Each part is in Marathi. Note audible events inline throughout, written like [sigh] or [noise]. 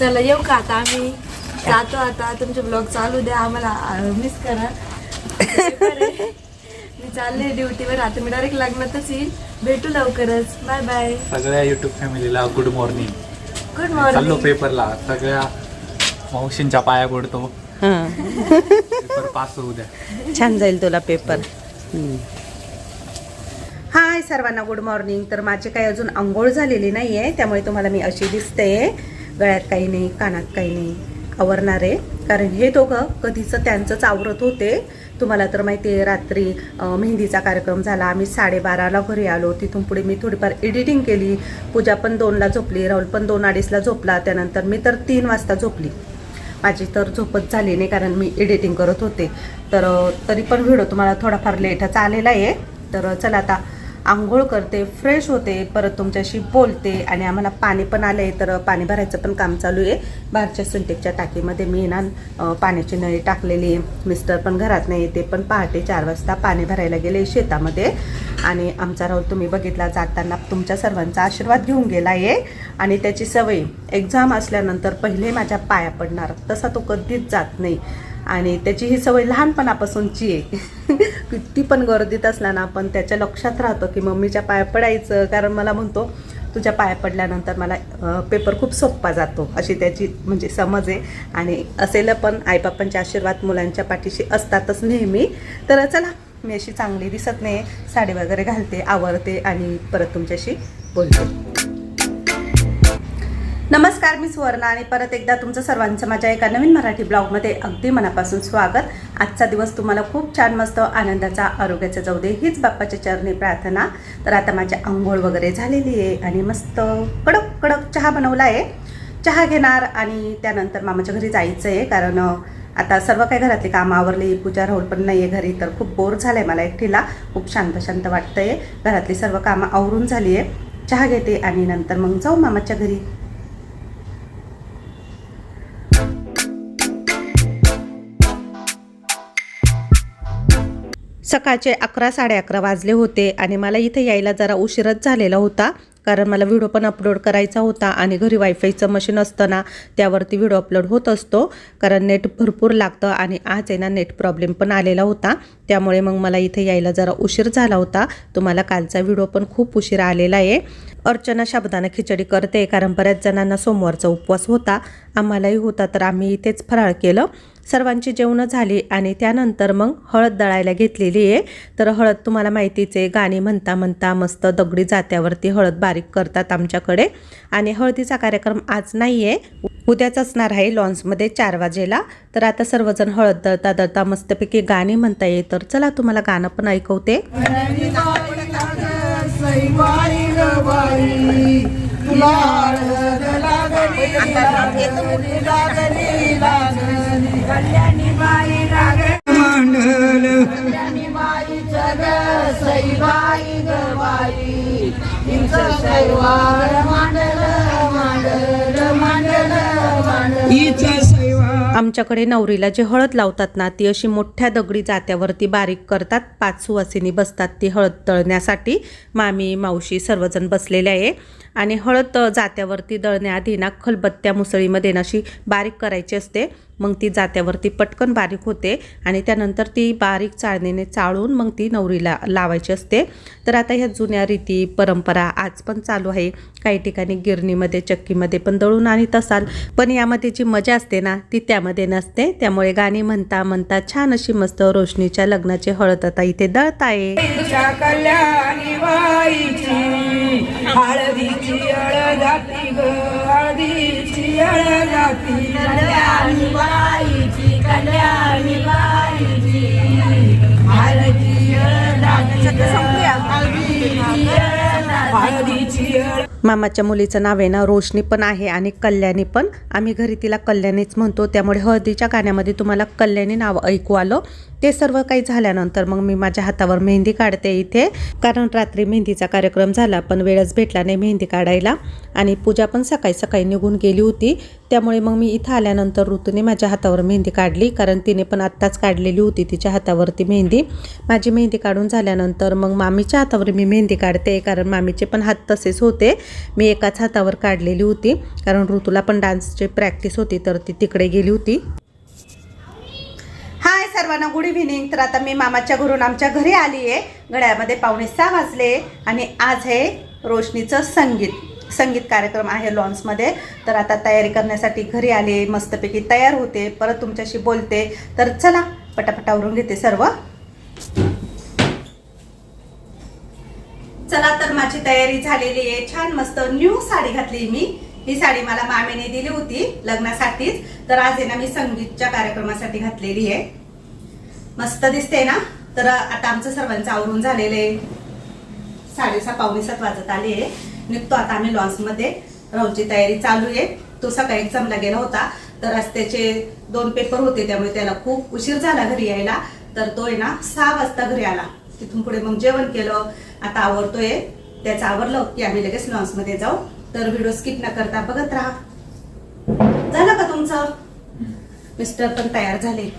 चला येऊ का आता आम्ही? जातो आता तुमचे ब्लॉग चालू द्या आम्हाला मिस करा. मी चालले ड्युटीवर आता मी डायरेक्ट लग्नातच येईल. भेटू लवकरच. बाय बाय सगळ्या युट्यूब फॅमिलीला गुड मॉर्निंग गुड चाललो मॉर्निंग पेपरला सगळ्या मावशींच्या पाया पडतो. हां. पेपर पास होऊ द्या. छान जाईल तुला पेपर हाय सर्वांना गुड मॉर्निंग तर माझी काही अजून आंघोळ झालेली नाही आहे त्यामुळे तुम्हाला मी अशी दिसते गळ्यात काही नाही कानात काही नाही आवरणार आहे. कारण हे दोघं कधीचं त्यांचंच आवरत होते. तुम्हाला तर माहिती आहे रात्री मेहंदीचा कार्यक्रम झाला. आम्ही साडेबाराला घरी आलो. तिथून पुढे मी थोडीफार एडिटिंग केली. पूजा पण दोनला झोपली. राहुल पण दोन अडीचला झोपला. त्यानंतर मी तर तीन वाजता झोपली. माझी तर झोपच झाली नाही कारण मी एडिटिंग करत होते. तर तरी पण व्हिडिओ तुम्हाला थोडाफार लेटच आलेला आहे. तर चला आता आंघोळ करते फ्रेश होते परत तुमच्याशी बोलते आणि आम्हाला पाणी पण आलं आहे तर पाणी भरायचं पण काम चालू आहे. बाहेरच्या सिंटेकच्या टाकीमध्ये मी ना पाण्याची नळी टाकलेली आहे. मिस्टर पण घरात नाही ते पण पहाटे चार वाजता पाणी भरायला गेले शेतामध्ये. आणि आमचा राहुल तुम्ही बघितला जाताना तुमच्या सर्वांचा आशीर्वाद घेऊन गेला आहे. आणि त्याची सवय एक्झाम असल्यानंतर पहिले माझ्या पाया पडणार तसा तो कधीच जात नाही. आणि त्याची ही सवय लहानपणापासूनची आहे. [laughs] किती पण गर्दीत असला ना पण त्याच्या लक्षात राहतो की मम्मीच्या पाया पडायचं. कारण मला म्हणतो तुझ्या पाया पडल्यानंतर मला पेपर खूप सोप्पा जातो. अशी त्याची म्हणजे समज आहे. आणि असेल पण आईबापांचे आशीर्वाद मुलांच्या पाठीशी असतातच नेहमी. तर चला मी अशी चांगली दिसत नाही साडी वगैरे घालते आवरते आणि परत तुमच्याशी बोलते. नमस्कार मी सुवर्णा आणि परत एकदा तुमचं सर्वांचं माझ्या एका नवीन मराठी ब्लॉगमध्ये अगदी मनापासून स्वागत. आजचा दिवस तुम्हाला खूप छान मस्त आनंदाचा आरोग्याचा जाऊ दे हीच बाप्पाच्या चरणी प्रार्थना. तर आता माझी आंघोळ वगैरे झालेली आहे आणि मस्त कडक कडक चहा बनवला आहे चहा घेणार आणि त्यानंतर मामाच्या घरी जायचं आहे कारण आता सर्व काही घरातली कामं आवरली पूजा राहुल पण नाही आहे घरी तर खूप बोर झालं आहे मला एकटीला. खूप शांत शांत वाटतं आहे घरातली सर्व कामं आवरून झाली आहे चहा घेते आणि नंतर मग जाऊ मामाच्या घरी. सकाळचे अकरा साडे अकरा वाजले होते आणि मला इथे यायला जरा उशीरच झालेला होता. कारण मला व्हिडिओ पण अपलोड करायचा होता आणि घरी वायफायचं मशीन असतं ना त्यावरती व्हिडिओ अपलोड होत असतो. कारण नेट भरपूर लागतं आणि आज आहे ना नेट प्रॉब्लेम पण आलेला होता. त्यामुळे मग मला इथे यायला जरा उशीर झाला होता. तुम्हाला कालचा व्हिडिओ पण खूप उशीर आलेला आहे. अर्चना शब्दानं खिचडी करते. कारण बऱ्याच जणांना सोमवारचा उपवास होता. आम्हालाही होता तर आम्ही इथेच फराळ केलं. सर्वांची जेवणं झाली आणि त्यानंतर मग हळद दळायला घेतलेली आहे. तर हळद तुम्हाला माहितीच आहे गाणी म्हणता म्हणता मस्त दगडी जात्यावरती हळद बारीक करतात आमच्याकडे. आणि हळदीचा कार्यक्रम आज नाही आहे उद्याच असणार आहे लॉन्समध्ये चार वाजेला. तर आता सर्वजण हळद दळता दळता मस्तपैकी गाणी म्हणता येईल. तर चला तुम्हाला गाणं पण ऐकवते. आमच्याकडे नवरीला जे हळद लावतात ना ती अशी मोठ्या दगडी जात्यावरती बारीक करतात. पाच सुवासिनी बसतात ती हळद तळण्यासाठी. मामी मावशी सर्वजण बसलेले आहे. आणि हळद जात्यावरती दळण्याआधी ना खलबत्त्या मुसळीमध्ये ना अशी बारीक करायची असते. मग ती जात्यावरती पटकन बारीक होते आणि त्यानंतर ती बारीक चाळणीने चाळून मग ती नवरीला लावायची असते. तर आता ह्या जुन्या रीती परंपरा आज पण चालू आहे. काही ठिकाणी गिरणीमध्ये चक्कीमध्ये पण दळून आणत असाल. पण यामध्ये जी मजा असते ना ती त्यामध्ये नसते. त्यामुळे गाणी म्हणता म्हणता छान अशी मस्त रोशनीच्या लग्नाची हळद आता इथे दळत आहे बाईच्या कल्याणी बाईची हळदीची अळ जाती ग हळदीची अळ जाती कल्याणी बाईची कल्याणी बाईची. मामाच्या मुलीचं नाव आहे ना रोशनी पण आहे आणि कल्याणी पण. आम्ही घरी तिला कल्याणीच म्हणतो. त्यामुळे हळदीच्या गाण्यामध्ये तुम्हाला कल्याणी नाव ऐकू आलं. ते सर्व काही झाल्यानंतर मग मी माझ्या हातावर मेहंदी काढते इथे. कारण रात्री मेहंदीचा कार्यक्रम झाला पण वेळच भेटला नाही मेहंदी काढायला. आणि पूजा पण सकाळी सकाळी निघून गेली होती. त्यामुळे मग मी इथं आल्यानंतर ऋतूने माझ्या हातावर मेहंदी काढली. कारण तिने पण आत्ताच काढलेली होती तिच्या हातावरती मेहंदी. माझी मेहंदी काढून झाल्यानंतर मग मामीच्या हातावर मी मेहंदी काढते. कारण मामीचे पण हात तसेच होते. मी एकाच हातावर काढलेली होती. कारण ऋतूला पण डान्सची प्रॅक्टिस होती तर ती तिकडे गेली होती. हाय सर्वांना गुड इव्हिनिंग. तर आता मी मामाच्या घरून आमच्या घरी आली आहे घड्यामध्ये पावणे सहा वाजले आणि आज आहे रोशनीचं संगीत. संगीत कार्यक्रम आहे लॉन्समध्ये तर आता तयारी करण्यासाठी घरी आले मस्तपैकी तयार होते. परत तुमच्याशी बोलते. तर चला पटापटावरून घेते सर्व. चला तर माझी तयारी झालेली आहे. छान मस्त न्यू साडी घातली मी. ही साडी मला मामेने दिली होती लग्नासाठीच. तर आज आहे ना मी संगीतच्या कार्यक्रमासाठी घातलेली आहे. मस्त दिसते ना? तर आता आमचं सर्वांचं आवरून झालेलं आहे. साडेसहा पावणे सात वाजत आले आहे. निघतो आता आम्ही लॉन्समध्ये राहूची तयारी चालू आहे. तो सकाळी एक्झामला गेला होता. तर आज त्याचे दोन पेपर होते त्यामुळे त्याला खूप उशीर झाला घरी यायला. तर तो आहे ना सहा वाजता घरी आला. तिथून पुढे मग जेवण केलं. आता आवरतोय. त्याचं आवरलं की आम्ही लगेच लॉन्समध्ये जाऊ. तर व्हिडिओ स्किप न करता बघत राहा. झालं का तुमचं? मिस्टर पण तयार झाले.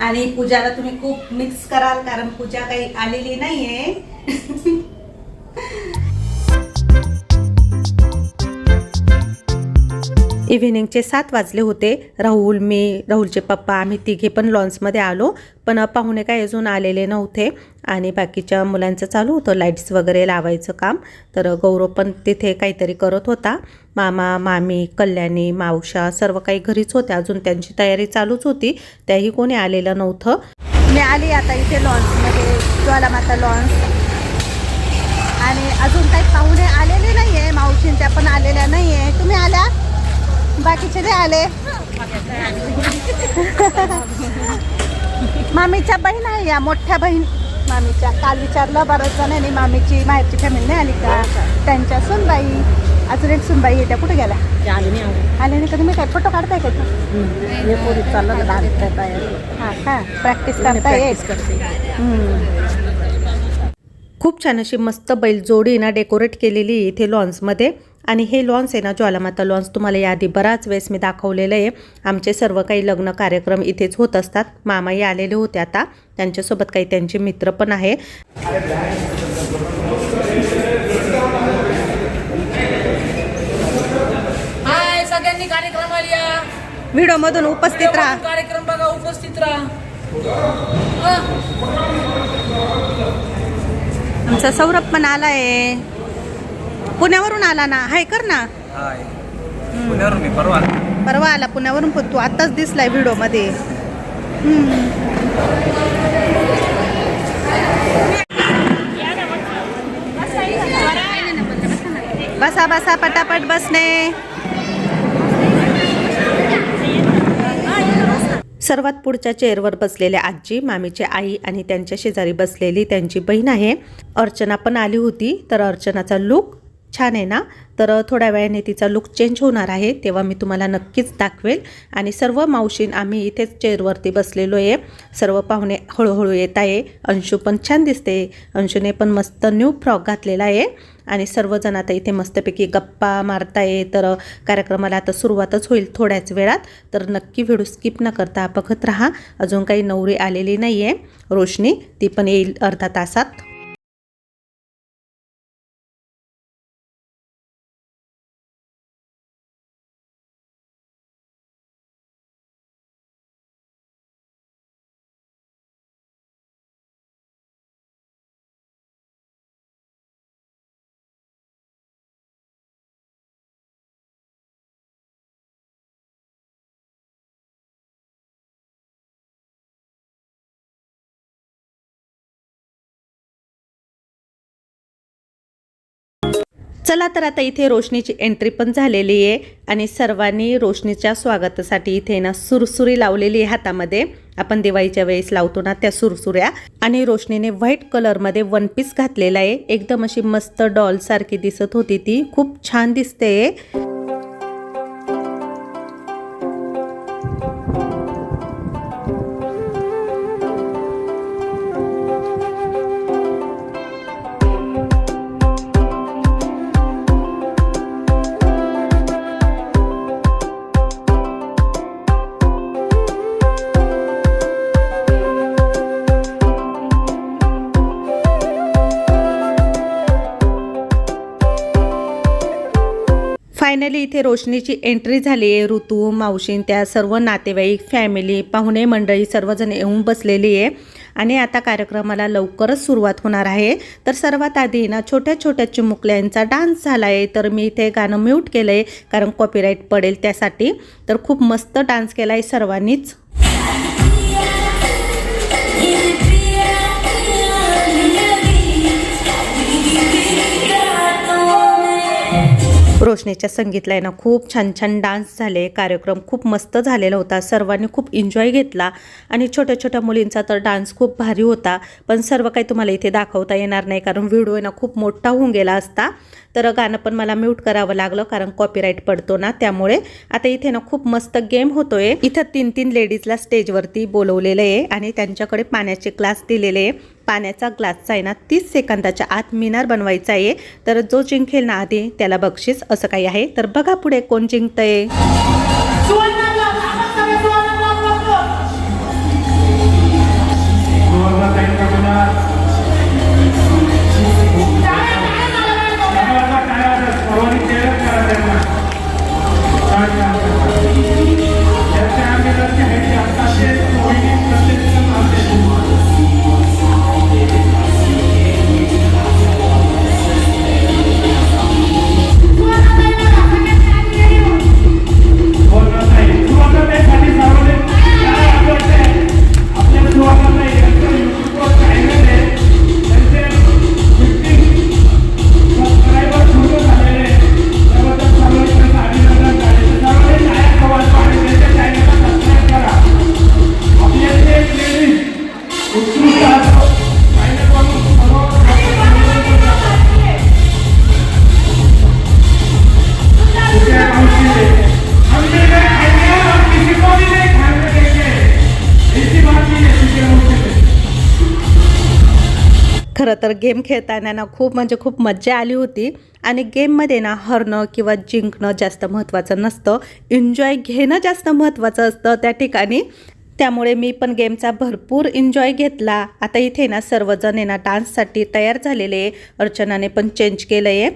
आणि पूजाला तुम्ही खूप मिक्स कराल कारण पूजा काही आलेली नाहीये. [laughs] इव्हिनिंगचे सात वाजले होते. राहुल मी राहुलचे पप्पा आम्ही तिघे पण लॉन्समध्ये आलो. पण पाहुणे काय अजून आलेले नव्हते. आणि बाकीच्या मुलांचं चालू होतं. लाईट्स वगैरे लावायचं काम. तर गौरव पण तिथे काहीतरी करत होता. मामा मामी कल्याणी मावशा सर्व काही घरीच होत्या. अजून त्यांची तयारी चालूच होती. त्याही कोणी आलेलं नव्हतं. मी आली आता इथे लॉन्समध्ये. ज्वालामाता लॉन्स. आणि अजून काही पाहुणे आलेले नाही आहे मावशींच्या पण आलेल्या नाही आहे तुम्ही आल्या? बाकीचे नाही आले. [laughs] मामीच्या बहीण आहे या मोठ्या बहीण. मामीच्या काल विचारलं बऱ्याच जणांनी मामीची माहेरची फॅमिली नाही आली का? त्यांच्या सुनबाई अजून एक सुनबाई आहे त्या कुठे गेल्या? आले नाही कधी मी काय फोटो काढताय का हा का प्रॅक्टिस करताय? खूप छान अशी मस्त बैल जोडी ना डेकोरेट केलेली इथे लॉन्समध्ये आणि हे लॉन्स आहे ना ज्वालामाता लॉन्स तुम्हाला याआधी बराच वेळेस मी दाखवलेलं आहे. आमचे सर्व काही लग्न कार्यक्रम इथेच होत असतात. मामाही आलेले होते आता. त्यांच्यासोबत काही त्यांचे मित्र पण आहे. हाय सगळ्यांनी कार्यक्रमाला या व्हिडिओमधून उपस्थित राहा. कार्यक्रम बघा उपस्थित राहा. आमचा सौरभ पण आलाय. पुण्यावरून आला ना? हाय कर ना. हाय. पुण्यावरून मी परवा परवा आला पुण्यावरून पण तू आत्ताच दिसलाय व्हिडिओमध्ये. बसा बसा पटापट बसणे सर्वात पुढच्या चेअरवर बसलेल्या आजी मामीची आई आणि त्यांच्या शेजारी बसलेली त्यांची बहीण आहे. अर्चना पण आली होती तर अर्चनाचा लुक छान आहे ना? तर थोड्या वेळाने तिचा लुक चेंज होणार आहे तेव्हा मी तुम्हाला नक्कीच दाखवेल. आणि सर्व मावशीन आम्ही इथेच चेअरवरती बसलेलो आहे. सर्व पाहुणे हळूहळू येत आहे. अंशू पण छान दिसते. अंशूने पण मस्त न्यू फ्रॉक घातलेला आहे. आणि सर्वजण आता इथे मस्तपैकी गप्पा मारताय तर कार्यक्रमाला आता सुरुवातच होईल थोड्याच वेळात. तर नक्की व्हिडिओ स्किप न करता बघत राहा. अजून काही नवरी आलेली नाही आहे रोशनी ती पण येईल अर्धा तासात. चला तर आता इथे रोशनीची एंट्री पण झालेली आहे आणि सर्वांनी रोशनीच्या स्वागतासाठी इथे ना सुरसुरी लावलेली आहे हातामध्ये. आपण दिवाळीच्या वेळेस लावतो ना त्या सुरसुऱ्या. आणि रोशनीने व्हाईट कलरमध्ये वन पीस घातलेला आहे. एकदम अशी मस्त डॉल सारखी दिसत होती ती. खूप छान दिसते फायनली इथे रोशनीची एंट्री झाली आहे. ऋतू मावशीन त्या सर्व नातेवाईक फॅमिली पाहुणे मंडळी सर्वजण येऊन बसलेली आहे. आणि आता कार्यक्रमाला लवकरच सुरुवात होणार आहे. तर सर्वात आधी ना छोट्या छोट्या चिमुकल्यांचा डान्स झाला आहे तर मी इथे गाणं म्यूट केलं आहे कारण कॉपीराईट पडेल त्यासाठी. तर खूप मस्त डान्स केला आहे सर्वांनीच. रोशनीच्या संगीतला आहे ना खूप छान छान डान्स झाले कार्यक्रम खूप मस्त झालेला होता. सर्वांनी खूप एन्जॉय घेतला आणि छोट्या छोट्या मुलींचा तर डान्स खूप भारी होता. पण सर्व काही तुम्हाला इथे दाखवता येणार नाही कारण व्हिडिओ आहे ना खूप मोठा होऊन गेला असता. तर गाणं पण मला म्यूट करावं लागलं कारण कॉपीराईट पडतो ना त्यामुळे. आता इथे ना खूप मस्त गेम होतोय. इथं तीन तीन लेडीजला स्टेजवरती बोलवलेलं आहे आणि त्यांच्याकडे पाण्याचे ग्लास दिलेले आहे. पाण्याचा ग्लासचा आहे ना तीस सेकंदाच्या आत मिनार बनवायचा आहे. तर जो जिंकेल ना आधी त्याला बक्षीस असं काही आहे. तर बघा पुढे कोण जिंकतंय. तर गेम खेळताना ना खूप म्हणजे खूप मज्जा आली होती. आणि गेममध्ये ना हरणं किंवा जिंकणं जास्त महत्त्वाचं नसतं. एन्जॉय घेणं जास्त महत्त्वाचं असतं त्या ठिकाणी. त्यामुळे मी पण गेमचा भरपूर एन्जॉय घेतला. आता इथे ना सर्वजण आहे ना डान्ससाठी तयार झालेले आहे. अर्चनाने पण चेंज केलं आहे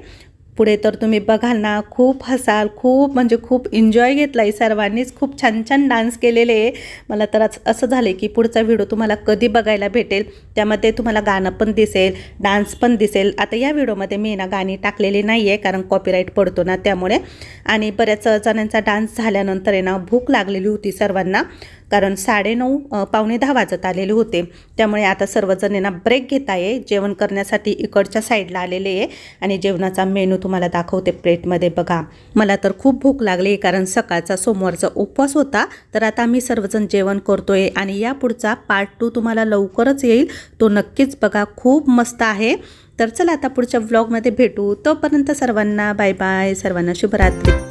पुढे तर तुम्ही बघाल ना खूप हसाल खूप म्हणजे खूप एन्जॉय घेतला आहे सर्वांनीच खूप छान छान डान्स केलेले आहे. मला तर असं झालं की पुढचा व्हिडिओ तुम्हाला कधी बघायला भेटेल त्यामध्ये तुम्हाला गाणं पण दिसेल डान्स पण दिसेल. आता या व्हिडिओमध्ये मी ना गाणी टाकलेली नाही आहे कारण कॉपीराईट पडतो ना त्यामुळे. आणि बऱ्याच जणांचा डान्स झाल्यानंतर आहे ना भूक लागलेली होती सर्वांना. कारण साडेनऊ पावणे दहा वाजत आलेले होते. त्यामुळे आता सर्वजण यांना ब्रेक घेता ये जेवण करण्यासाठी इकडच्या साईडला आलेले आहे. आणि जेवणाचा मेनू तुम्हाला दाखवते प्लेटमध्ये बघा मला तर खूप भूक लागली कारण सकाळचा सोमवारचा उपवास होता. तर आता आम्ही सर्वजण जेवण करतोय. आणि या पुढचा पार्ट टू तुम्हाला लवकरच येईल. तो नक्कीच बघा खूप मस्त आहे. तर चला आता पुढच्या व्लॉगमध्ये भेटू. तोपर्यंत सर्वांना बाय बाय सर्वांना शुभरात्री.